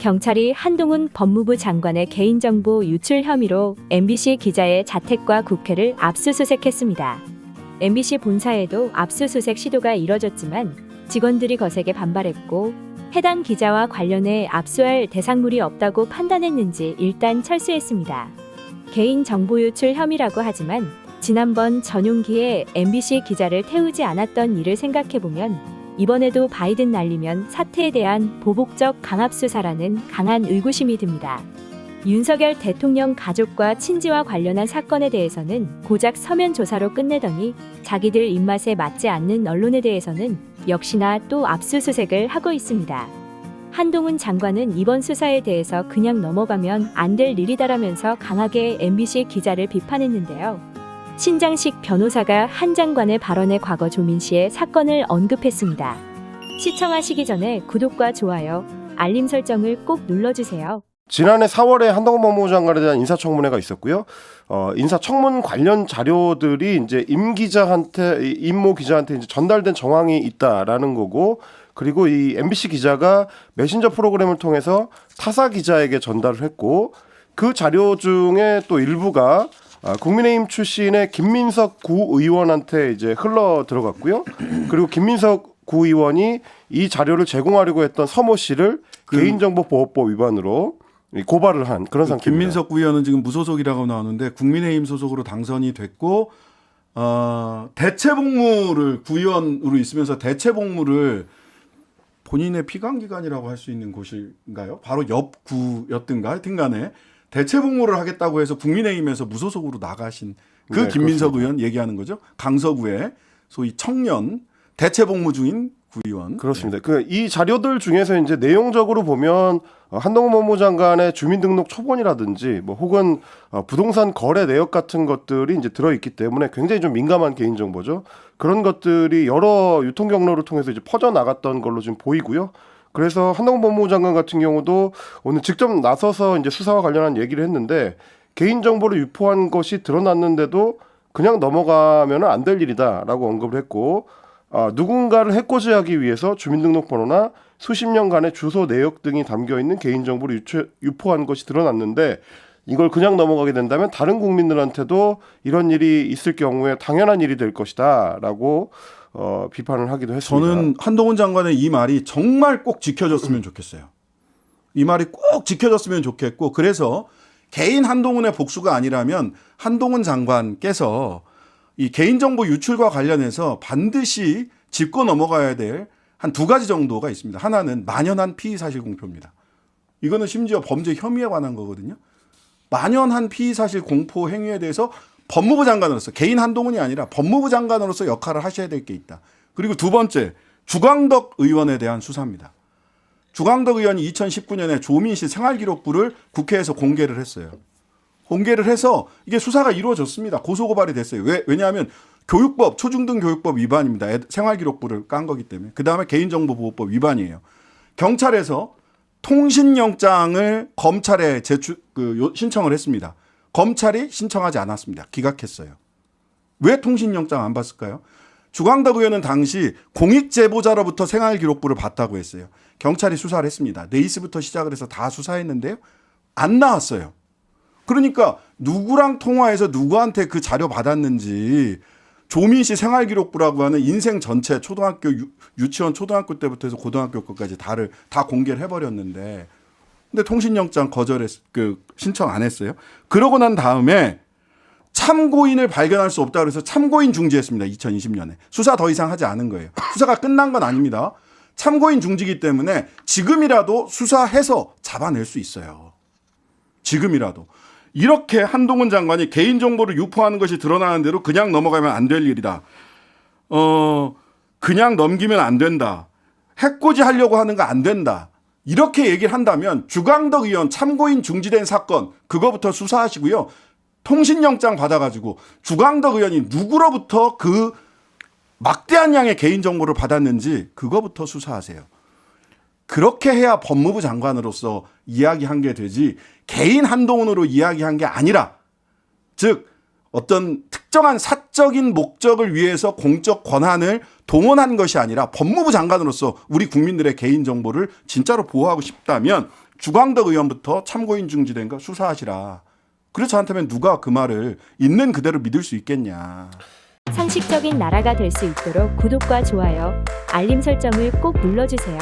경찰이 한동훈 법무부 장관의 개인정보 유출 혐의로 MBC 기자의 자택과 국회를 압수수색했습니다. MBC 본사에도 압수수색 시도가 이뤄졌지만 직원들이 거세게 반발했고 해당 기자와 관련해 압수할 대상물이 없다고 판단했는지 일단 철수했습니다. 개인 정보 유출 혐의라고 하지만 지난번 전용기에 MBC 기자를 태우지 않았던 일을 생각해보면 이번에도 바이든 날리면 사태에 대한 보복적 강압수사라는 강한 의구심이 듭니다. 윤석열 대통령 가족과 친지와 관련한 사건에 대해서는 고작 서면 조사로 끝내더니 자기들 입맛에 맞지 않는 언론에 대해서는 역시나 또 압수수색을 하고 있습니다. 한동훈 장관은 이번 수사에 대해서 그냥 넘어가면 안 될 일이다라면서 강하게 MBC 기자를 비판했는데요. 신장식 변호사가 한 장관의 발언에 과거 조민 씨의 사건을 언급했습니다. 시청하시기 전에 구독과 좋아요, 알림 설정을 꼭 눌러주세요. 지난해 4월에 한동훈 법무부 장관에 대한 인사청문회가 있었고요. 어, 인사청문 관련 자료들이 이제 임 기자한테 이- 임모 기자한테 이제 전달된 정황이 있다라는 거고 그리고 이 MBC 기자가 메신저 프로그램을 통해서 타사 기자에게 전달을 했고 그 자료 중에 또 일부가 아, 국민의힘 출신의 김민석 구의원한테 이제 흘러 들어갔고요. 그리고 김민석 구의원이 이 자료를 제공하려고 했던 서모 씨를 개인정보보호법 위반으로 고발을 한 그런 상태입니다. 그 김민석 구의원은 지금 무소속이라고 나오는데 국민의힘 소속으로 당선이 됐고 어, 대체 복무를 구의원으로 있으면서 대체 복무를 본인의 피감 기관이라고 할 수 있는 곳인가요? 바로 옆 구였든가 하여튼간에 대체 복무를 하겠다고 해서 국민의힘에서 무소속으로 나가신 그 네, 김민석 그렇습니다. 의원 얘기하는 거죠. 강서구의 소위 청년 대체 복무 중인 구의원. 그렇습니다. 그 이 자료들 중에서 이제 내용적으로 보면 어, 한동훈 법무부 장관의 주민등록 초본이라든지 뭐 혹은 어, 부동산 거래 내역 같은 것들이 이제 들어 있기 때문에 굉장히 좀 민감한 개인 정보죠. 그런 것들이 여러 유통 경로를 통해서 이제 퍼져 나갔던 걸로 지금 보이고요. 그래서 한동훈 법무부 장관 같은 경우도 오늘 직접 나서서 이제 수사와 관련한 얘기를 했는데 개인 정보를 유포한 것이 드러났는데도 그냥 넘어가면 안 될 일이다라고 언급을 했고 아, 누군가를 해코지하기 위해서 주민등록번호나 수십 년간의 주소 내역 등이 담겨 있는 개인 정보를 유추, 유포한 것이 드러났는데 이걸 그냥 넘어가게 된다면 다른 국민들한테도 이런 일이 있을 경우에 당연한 일이 될 것이다라고 어, 비판을 하기도 했습니다. 저는 한동훈 장관의 이 말이 정말 꼭 지켜졌으면 좋겠어요. 이 말이 꼭 지켜졌으면 좋겠고 그래서 개인 한동훈의 복수가 아니라면 한동훈 장관께서 이 개인정보 유출과 관련해서 반드시 짚고 넘어가야 될 한 두 가지 정도가 있습니다. 하나는 만연한 피의 사실 공표입니다. 이거는 심지어 범죄 혐의에 관한 거거든요. 만연한 피의 사실 공포 행위에 대해서 법무부 장관으로서 개인 한동훈이 아니라 법무부 장관으로서 역할을 하셔야 될 게 있다. 그리고 두 번째 주광덕 의원에 대한 수사입니다. 주광덕 의원이 2019년에 조민 씨 생활기록부를 국회에서 공개를 했어요. 공개를 해서 이게 수사가 이루어졌습니다. 고소고발이 됐어요. 왜? 왜냐하면 교육법, 초중등 교육법 위반입니다. 애- 생활기록부를 깐 거기 때문에. 그 다음에 개인정보보호법 위반이에요. 경찰에서 통신영장을 검찰에 제출, 그, 요- 신청을 했습니다. 검찰이 신청하지 않았습니다. 기각했어요. 왜 통신영장 안 봤을까요? 주광덕 의원은 당시 공익제보자로부터 생활기록부를 봤다고 했어요. 경찰이 수사를 했습니다. 네이스부터 시작을 해서 다 수사했는데요. 안 나왔어요. 그러니까 누구랑 통화해서 누구한테 그 자료 받았는지 조민 씨 생활기록부라고 하는 인생 전체 초등학교 유, 유치원 초등학교 때부터 해서 고등학교 것까지 다를 다 공개를 해버렸는데 근데 통신영장 거절했 그 신청 안 했어요. 그러고 난 다음에 참고인을 발견할 수 없다 그래서 참고인 중지했습니다. 2020년에 수사 더 이상 하지 않은 거예요. 수사가 끝난 건 아닙니다. 참고인 중지기 때문에 지금이라도 수사해서 잡아낼 수 있어요. 지금이라도 이렇게 한동훈 장관이 개인 정보를 유포하는 것이 드러나는 대로 그냥 넘어가면 안 될 일이다. 어 그냥 넘기면 안 된다. 해코지 하려고 하는 거 안 된다. 이렇게 얘기를 한다면 주광덕 의원 참고인 중지된 사건 그거부터 수사하시고요. 통신영장 받아가지고 주광덕 의원이 누구로부터 그 막대한 양의 개인정보를 받았는지 그거부터 수사하세요. 그렇게 해야 법무부 장관으로서 이야기한 게 되지 개인 한동훈으로 이야기한 게 아니라 즉 어떤 특정한 사 적인 목적을 위해서 공적 권한을 동원한 것이 아니라 법무부 장관으로서 우리 국민들의 개인 정보를 진짜로 보호하고 싶다면 주광덕 의원부터 참고인 중지된 거 수사하시라. 그렇지 않다면 누가 그 말을 있는 그대로 믿을 수 있겠냐. 상식적인 나라가 될 수 있도록 구독과 좋아요, 알림 설정을 꼭 눌러주세요.